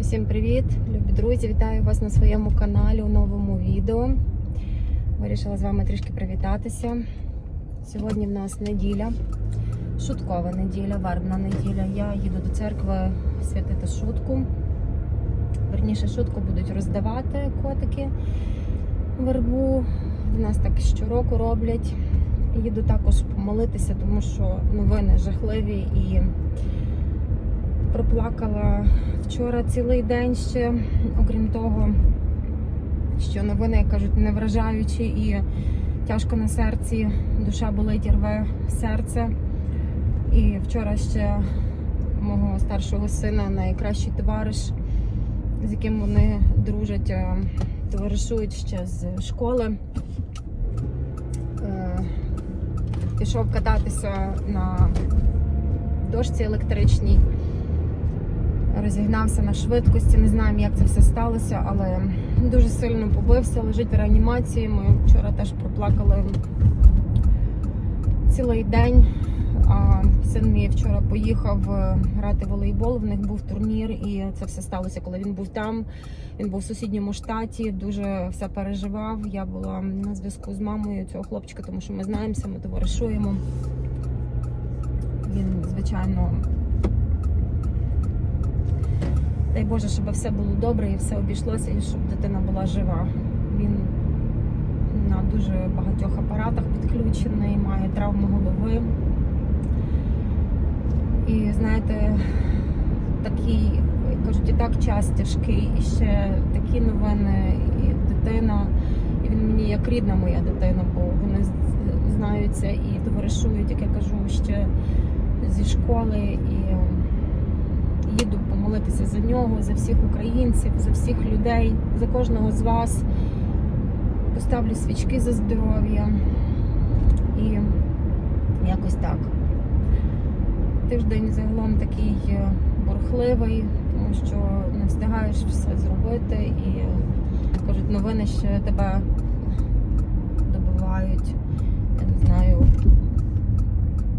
Всім привіт, любі друзі! Вітаю вас на своєму каналі у новому відео. Вирішила з вами трішки привітатися. Сьогодні в нас неділя, шуткова неділя, вербна неділя. Я їду до церкви святити шутку. Верніше, шутку будуть роздавати котики вербу. В нас так щороку роблять. Їду також помолитися, тому що новини жахливі і проплакала вчора цілий день ще, окрім того, що новини, як кажуть, не вражаючі і тяжко на серці, душа болить, рве серце. І вчора ще мого старшого сина найкращий товариш, з яким вони дружать, е, товаришують ще з школи. е, Пішов кататися на дошці електричній розігнався на швидкості. Не знаємо, як це все сталося, але дуже сильно побився, лежить в реанімації. Ми вчора теж проплакали цілий день. А син мій вчора поїхав е, грати в волейбол. В них був турнір, і це все сталося, коли він був там. Він був в сусідньому штаті, дуже все переживав. Я була на зв'язку з мамою цього хлопчика, тому що ми знаємося, ми товаришуємо. Він, звичайно, Дай Боже, щоб все було добре і все обійшлося, і щоб дитина була жива. Він на дуже багатьох апаратах підключений, має травму голови. І знаєте, такий, кажуть, і так час тяжкий, і ще такі новини, і дитина. І він мені як рідна моя дитина, бо вони знаються і товаришують, як я кажу, ще зі школи. І їду помолитися за нього, за всіх українців, за всіх людей, за кожного з вас. Поставлю свічки за здоров'я і якось так. Тиждень загалом такий е, бурхливий, тому що не встигаєш все зробити і кажуть, новини ще тебе добивають. Я не знаю.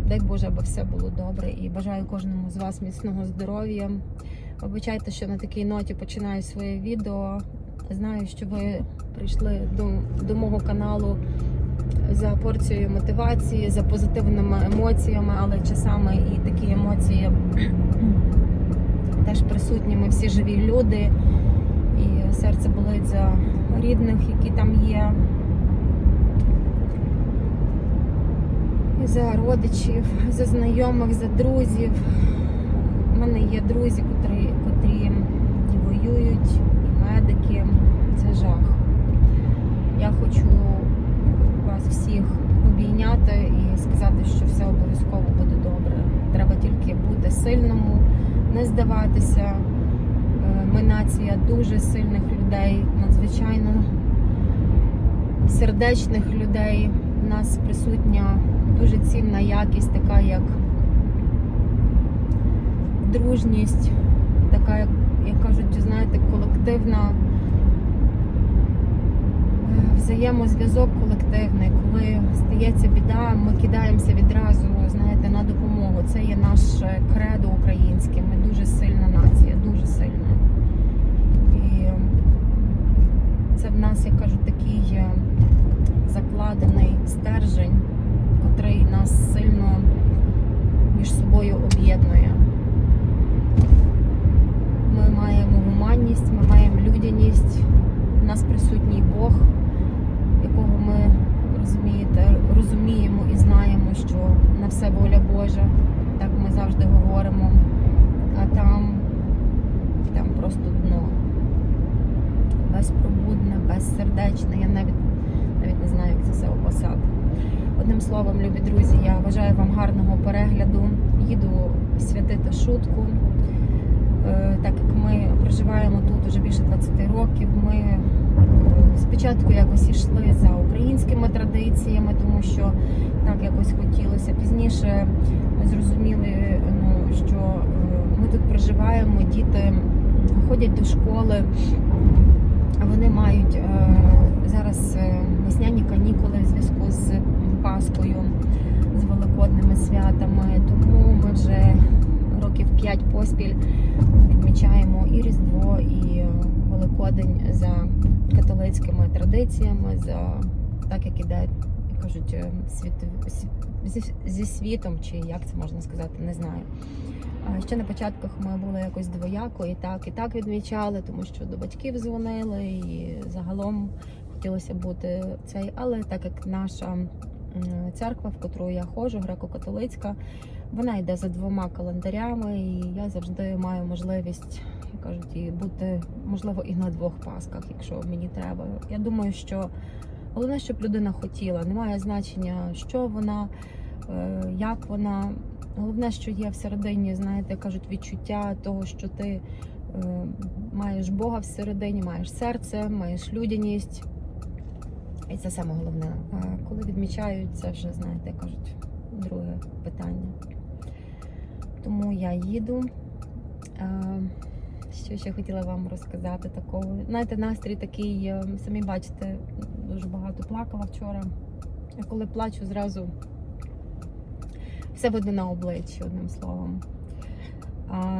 Дай Боже, аби все було добре і бажаю кожному з вас міцного здоров'я. Вибачайте, що на такій ноті починаю своє відео. Знаю, що ви прийшли до, до мого каналу за порцією мотивації, за позитивними емоціями, але часами і такі емоції теж присутні. Ми всі живі люди, і серце болить за рідних, які там є. І за родичів, за знайомих, за друзів. У мене є друзі, котрі, і воюють, і медики. Це жах. Я хочу вас всіх обійняти і сказати, що все обов'язково буде добре. Треба тільки бути сильному, не здаватися. Е, Ми нація дуже сильних людей, надзвичайно сердечних людей. У нас присутня дуже цінна якість, така як дружність, така, як, як кажуть, знаєте, колективна е, взаємозв'язок колективний. Коли стається біда, ми кидаємося відразу, знаєте, на допомогу. Це є наше кредо українське. Ми дуже сильна нація, дуже сильна. І це в нас, як кажуть, такий е, закладений стержень, котрий нас сильно між собою об'єднує. Ми маємо гуманність, ми маємо людяність, у нас присутній Бог, якого ми розумієте, розуміємо і знаємо, що на все воля Божа, так ми завжди говоримо. А там, там просто дно. Безпробудне, безсердечне. Я навіть навіть не знаю, як це все описати. Одним словом, любі друзі, я бажаю вам гарного перегляду. Їду святити шутку. Е, Так як ми проживаємо тут уже більше 20 років, ми е, спочатку якось йшли за українськими традиціями, тому що так якось хотілося. Пізніше ми зрозуміли, ну, що е, ми тут проживаємо, діти ходять до школи, вони мають зараз весняні канікули в зв'язку з Паскою, з великодними святами. Тому ми вже років 5 поспіль відмічаємо і Різдво, і е, Великодень за католицькими традиціями, за так як іде, кажуть, е, світ, зі світом, чи як це можна сказати, не знаю. Ще на початках ми були якось двояко і так, і так відмічали, тому що до батьків дзвонили, і загалом хотілося бути цей. Але так як наша церква, в котру я ходжу, греко-католицька, вона йде за двома календарями, і я завжди маю можливість, як кажуть, і бути можливо і на двох пасках, якщо мені треба. Я думаю, що головне, щоб людина хотіла. Немає значення, що вона, е, як вона. Головне, що є всередині, знаєте, кажуть, відчуття того, що ти е, маєш Бога всередині, маєш серце, маєш людяність. І це саме головне. Коли відмічають, це вже, знаєте, кажуть, друге питання. Тому я їду. Що ще хотіла вам розказати такого? Знаєте, настрій такий, е, самі бачите, дуже багато плакала вчора. А коли плачу, зразу все видно на обличчі, одним словом.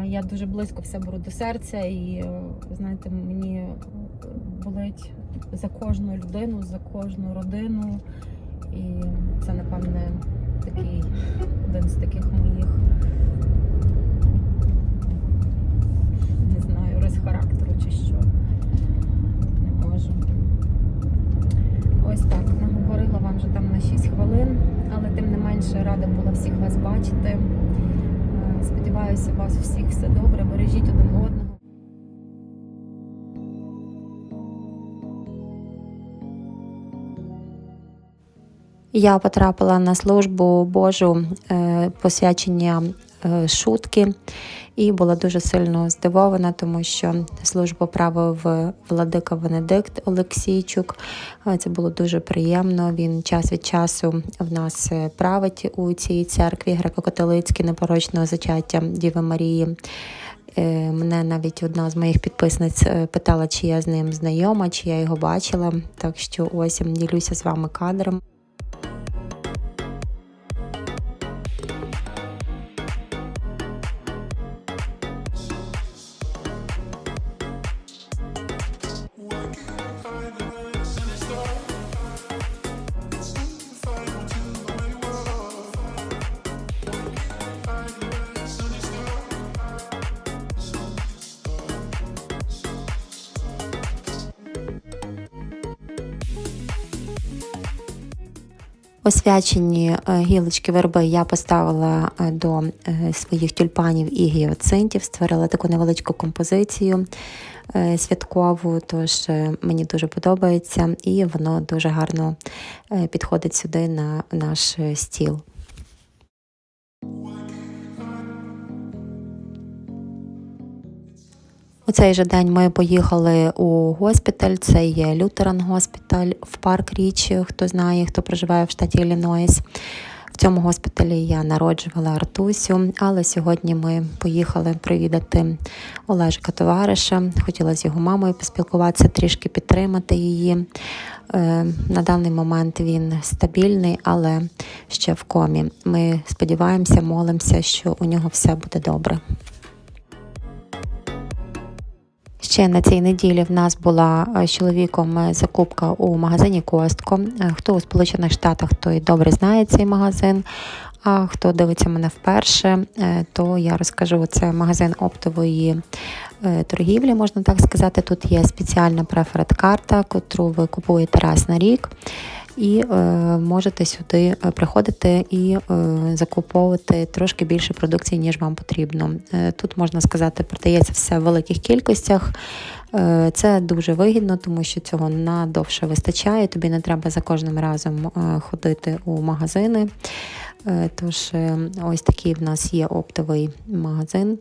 Я дуже близько все беру до серця, і е, знаєте, мені болить за кожну людину, за кожну родину. І це, напевне, такий один з таких моїх, не знаю, рис характеру чи що. Не можу. Ось так, наговорила вам вже там на 6 хвилин, але тим не менше рада була всіх вас бачити. Е, Сподіваюся, у вас всіх все добре. Бережіть один одного. Я потрапила на службу Божу е, посвячення е, шутки і була дуже сильно здивована, тому що службу правив владика Венедикт Олексійчук. Е, Це було дуже приємно. Він час від часу в нас править у цій церкві греко-католицькій непорочного зачаття Діви Марії. Мене навіть одна з моїх підписниць питала, чи я з ним знайома, чи я його бачила. Так що ось ділюся з вами кадром. Освячені е, гілочки верби я поставила е, до е, своїх тюльпанів і гіоцинтів, створила таку невеличку композицію святкову, тож мені дуже подобається і воно дуже гарно підходить сюди на наш стіл. У цей же день ми поїхали у госпіталь. Це є Лютеран госпіталь в парк Річ. Хто знає, хто проживає в штаті Іллінойс. В цьому госпіталі я народжувала Артусю, але сьогодні ми поїхали привідати Олежика товариша. Хотіла з його мамою поспілкуватися, трішки підтримати її. Е, На даний момент він стабільний, але ще в комі. Ми сподіваємося, молимося, що у нього все буде добре. Ще на цій неділі в нас була е, з чоловіком е, закупка у магазині Костко. Е, Хто у Сполучених Штатах, той добре знає цей магазин. А хто дивиться мене вперше, то я розкажу, це магазин оптової торгівлі, можна так сказати. Тут є спеціальна преферед-карта, котру ви купуєте раз на рік. І е, можете сюди е, приходити і е, закуповувати трошки більше продукції, ніж вам потрібно. Е, тут можна сказати, продається все в великих кількостях. Е, Це дуже вигідно, тому що цього надовше вистачає. Тобі не треба за кожним разом е, ходити у магазини. Е, Тож, е, ось такий в нас є оптовий магазин.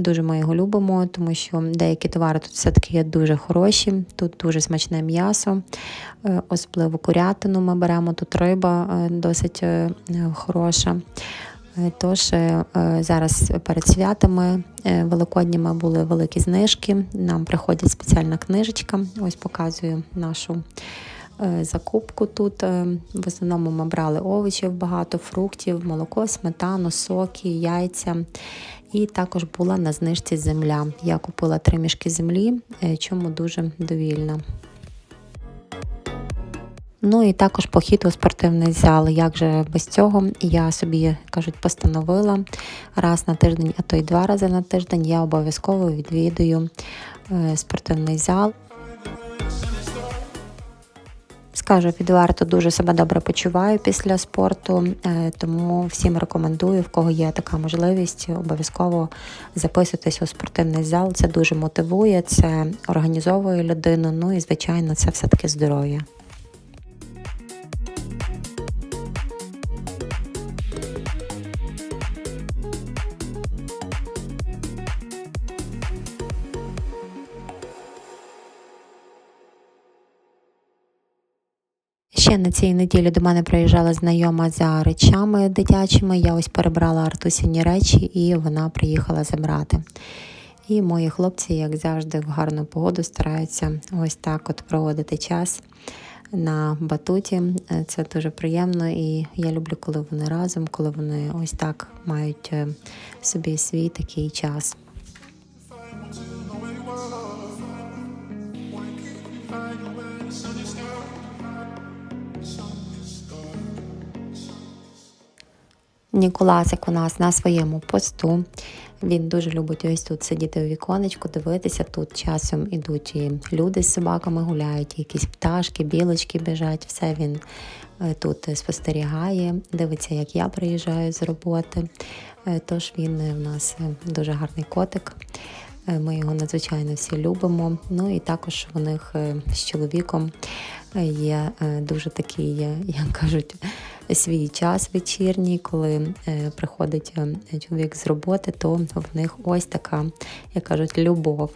Дуже ми його любимо, тому що деякі товари тут все-таки є дуже хороші. Тут дуже смачне м'ясо, е, особливо курятину ми беремо. Тут риба е, досить е, хороша. Тож зараз перед святами великодніми були великі знижки. Нам приходить спеціальна книжечка. Ось показую нашу закупку тут. В основному ми брали овочів, багато фруктів, молоко, сметану, соки, яйця. І також була на знижці земля. Я купила три мішки землі, е, чому дуже довільна. Ну і також похід у спортивний зал. Як же без цього? Я собі кажуть, постановила раз на тиждень, а то й два рази на тиждень. Я обов'язково відвідую е, спортивний зал. Скажу відверто, дуже себе добре почуваю після спорту, е, тому всім рекомендую, в кого є така можливість, обов'язково записуйтесь у спортивний зал. Це дуже мотивує, це організовує людину. Ну і звичайно, це все таки здоров'я. Ще на цій неділі до мене приїжджала знайома за речами дитячими. Я ось перебрала Артусіні речі, і вона приїхала забрати. І мої хлопці, як завжди, в гарну погоду стараються ось так от проводити час на батуті. Це дуже приємно, і я люблю, коли вони разом, коли вони ось так мають е, собі свій такий час. Ніколасик у нас на своєму посту. Він дуже любить ось тут сидіти у віконечку, дивитися. Тут часом ідуть і люди з собаками гуляють, якісь пташки, білочки біжать. Все він е, тут спостерігає, дивиться, як я приїжджаю з роботи. Е, Тож він е, в нас дуже гарний котик. Ми його надзвичайно всі любимо. Ну і також у них з чоловіком є е, дуже такий, як кажуть, свій час вечірній, коли е, приходить е, чоловік з роботи, то в них ось така, як кажуть, любов.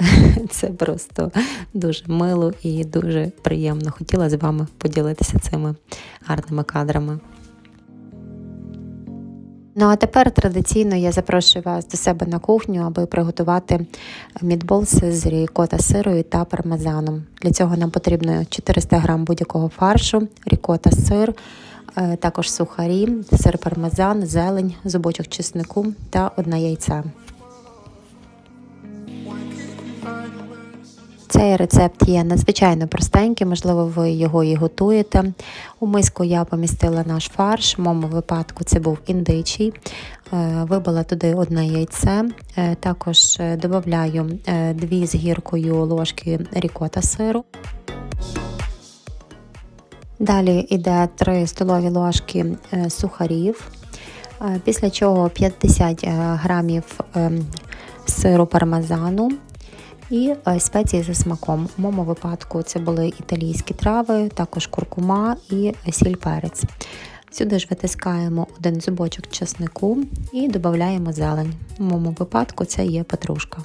Це просто дуже мило і дуже приємно. Хотіла з вами поділитися цими гарними кадрами. Ну а тепер традиційно я запрошую вас до себе на кухню, аби приготувати мідболси з рікота сирою та пармезаном. Для цього нам потрібно 400 г будь-якого фаршу, рікота сир, е, також сухарі, сир пармезан, зелень, зубочок чеснику та одне яйце. Цей рецепт є надзвичайно простенький, можливо, ви його і готуєте. У миску я помістила наш фарш, в моєму випадку це був індичий. Е, Вибила туди одне яйце, Е, також е, додаю дві з гіркою ложки рікота сиру. Далі йде 3 столові ложки сухарів, після чого 50 е, грамів ем, сиру пармезану і е, спеції за смаком. У моєму випадку це були італійські трави, також куркума і сіль перець. Сюди ж витискаємо один зубочок чеснику і додаємо зелень. У моєму випадку це є петрушка.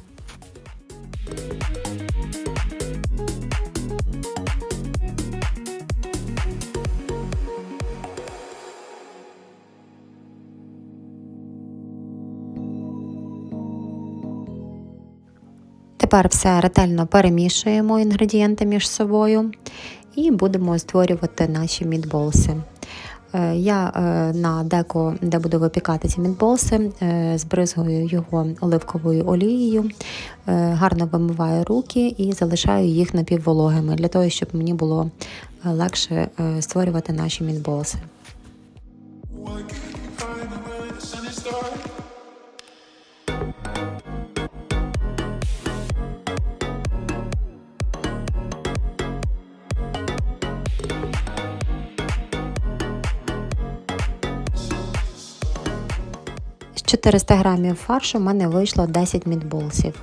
Тепер все ретельно перемішуємо інгредієнти між собою і будемо створювати наші мідболси. Е, Я е, на деко, де буду випікати ці мідболси, е, збризгую його оливковою олією, гарно вимиваю руки і залишаю їх напіввологими для того, щоб мені було легше створювати наші мідболси. 400 грамів фаршу в мене вийшло 10 мідболсів.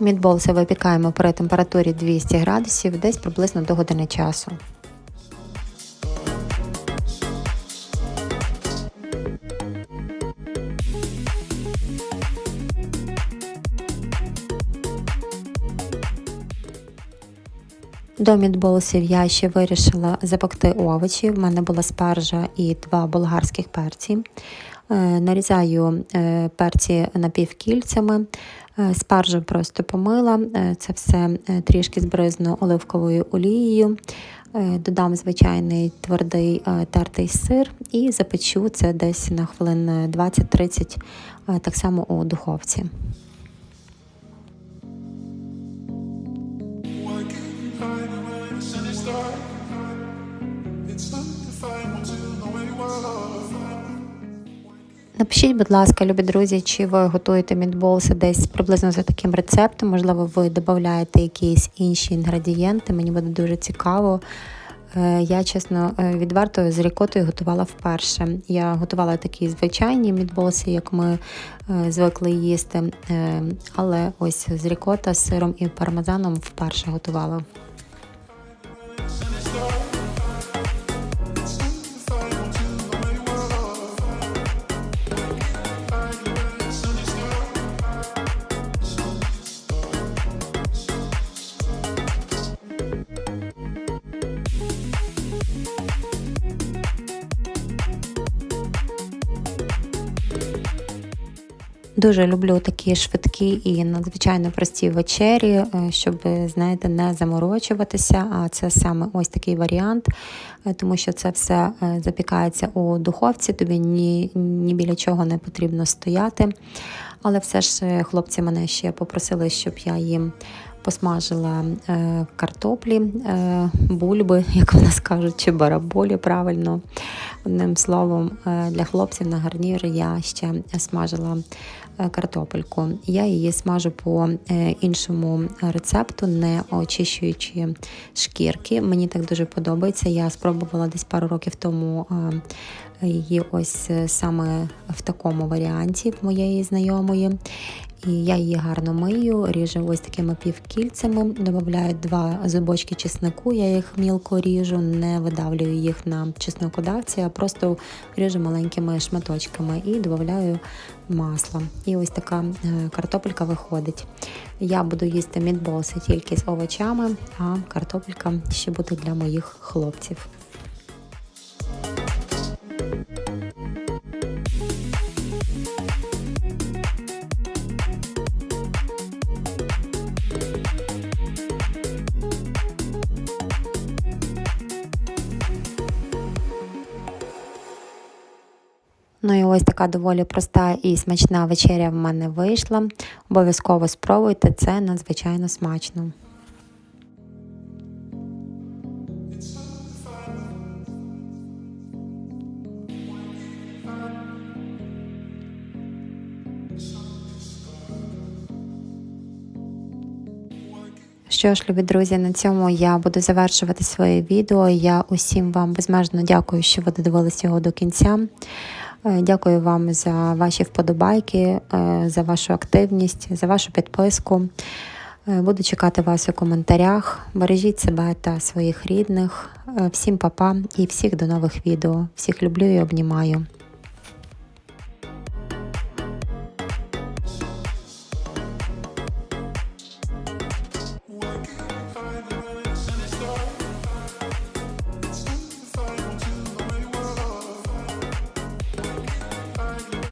Мідболси випікаємо при температурі 200 градусів десь приблизно до години часу. До мідболсів я ще вирішила запекти овочі. В мене була спаржа і два болгарських перці. Е, Нарізаю е, перці напівкільцями, е, спаржу просто помила, це все трішки збризну оливковою олією. Додам звичайний твердий тертий сир і запечу це десь на хвилин 20-30, е, так само у духовці. Напишіть, будь ласка, любі друзі, чи ви готуєте мідболси десь приблизно за таким рецептом. Можливо, ви додаєте якісь інші інгредієнти. Мені буде дуже цікаво. Е, Я, чесно, е, відверто з рікотою готувала вперше. Я готувала такі звичайні мідболси, як ми е, звикли їсти. Але ось з рікота, з сиром і пармезаном вперше готувала. Дуже люблю такі швидкі і надзвичайно прості вечері, е, щоб, знаєте, не заморочуватися. А це саме ось такий варіант, е, тому що це все е, запікається у духовці, тобі ні, ні біля чого не потрібно стояти. Але все ж хлопці мене ще попросили, щоб я їм посмажила е, картоплі, е, бульби, як в нас кажуть, чи бараболі правильно. Одним словом, е, для хлопців на гарнір я ще смажила картопельку. Я її смажу по е, іншому рецепту, не очищуючи шкірки. Мені так дуже подобається. Я спробувала десь пару років тому е, її ось е, саме в такому варіанті в моєї знайомої. І я її гарно мию, ріжу ось такими півкільцями, додаю два зубочки чеснику, я їх мілко ріжу, не видавлюю їх на чеснокодавці, а просто ріжу маленькими шматочками і додаю масло. І ось така е, картопелька виходить. Я буду їсти мідболси тільки з овочами, а картопелька ще буде для моїх хлопців. Ну і ось така доволі проста і смачна вечеря в мене вийшла. Обов'язково спробуйте, це надзвичайно смачно. Що ж, любі друзі, на цьому я буду завершувати своє відео. Я усім вам безмежно дякую, що ви додивилися його до кінця. Е, Дякую вам за ваші вподобайки, е, за вашу активність, за вашу підписку. Е, Буду чекати вас у коментарях. Бережіть себе та своїх рідних. Всім па-па і всіх до нових відео. Всіх люблю і обнімаю.